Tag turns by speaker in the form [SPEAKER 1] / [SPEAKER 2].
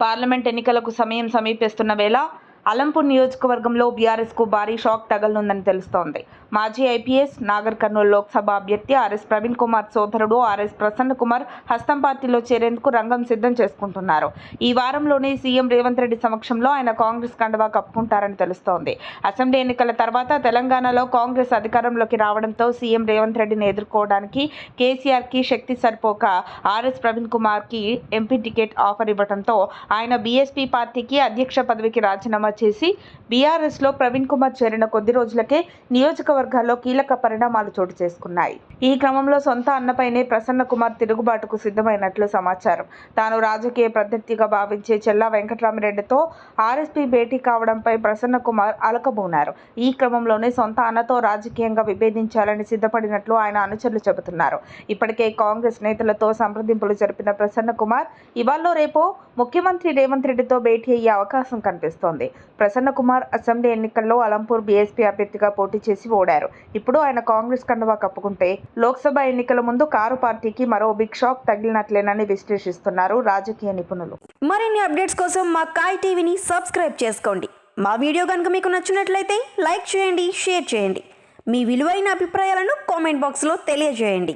[SPEAKER 1] Parliament ఎన్నికలకు సమయం సమీపిస్తున్న వేళ అలంపూర్ నియోజకవర్గంలో బీఆర్ఎస్కు భారీ షాక్ తగలనుందని తెలుస్తోంది. మాజీ ఐపీఎస్ నాగర్ కర్నూలు లోక్సభ అభ్యర్థి ఆర్ఎస్ ప్రవీణ్ కుమార్ సోదరుడు ఆర్ఎస్ ప్రసన్న కుమార్ హస్తం పార్టీలో చేరేందుకు రంగం సిద్ధం చేసుకుంటున్నారు. ఈ వారంలోనే సీఎం రేవంత్ రెడ్డి సమక్షంలో ఆయన కాంగ్రెస్ కండవా కప్పుకుంటారని తెలుస్తోంది. అసెంబ్లీ ఎన్నికల తర్వాత తెలంగాణలో కాంగ్రెస్ అధికారంలోకి రావడంతో సీఎం రేవంత్ రెడ్డిని ఎదుర్కోవడానికి కేసీఆర్కి శక్తి సరిపోక ఆర్ఎస్ ప్రవీణ్ కుమార్కి ఎంపీ టికెట్ ఆఫర్ ఇవ్వడంతో ఆయన బీఎస్పీ పార్టీకి అధ్యక్ష పదవికి రాజీనామా చేసి బీఆర్ఎస్లో ప్రవీణ్ కుమార్ చేరిన కొద్ది రోజులకే నియోజకవర్గాల్లో కీలక పరిణామాలు చోటు చేసుకున్నాయి. ఈ క్రమంలో సొంత అన్నపైనే ప్రసన్న కుమార్ తిరుగుబాటుకు సిద్ధమైనట్లు సమాచారం. తాను రాజకీయ ప్రత్యర్థిగా భావించే చెల్లా వెంకటరామిరెడ్డితో ఆర్ఎస్పీ భేటీ కావడంపై ప్రసన్న కుమార్ అలకబోనారు. ఈ క్రమంలోనే సొంత అన్నతో రాజకీయంగా విభేదించాలని సిద్ధపడినట్లు ఆయన అనుచరులు చెబుతున్నారు. ఇప్పటికే కాంగ్రెస్ నేతలతో సంప్రదింపులు జరిపిన ప్రసన్న కుమార్ ఇవాళ రేపో ముఖ్యమంత్రి రేవంత్ రెడ్డితో భేటీ అయ్యే అవకాశం కనిపిస్తోంది. ప్రసన్న కుమార్ అసెంబ్లీ ఎన్నికల్లో అలంపూర్ బీఎస్పీ అభ్యర్థిగా పోటీ చేసి ఓడారు. ఇప్పుడు ఆయన కాంగ్రెస్ కండువా కప్పుకుంటే లోక్సభ ఎన్నికల ముందు కారు పార్టీకి మరో బిగ్ షాక్ తగిలినట్లేనని విశ్లేషిస్తున్నారు రాజకీయ నిపుణులు.
[SPEAKER 2] మరిన్ని అప్డేట్స్ కోసం మా కాయ్ టీవీని సబ్స్క్రైబ్ చేసుకోండి. మా వీడియో కనుక మీకు నచ్చినట్లయితే లైక్ చేయండి షేర్ చేయండి. మీ విలువైన అభిప్రాయాలను కామెంట్ బాక్స్లో తెలియజేయండి.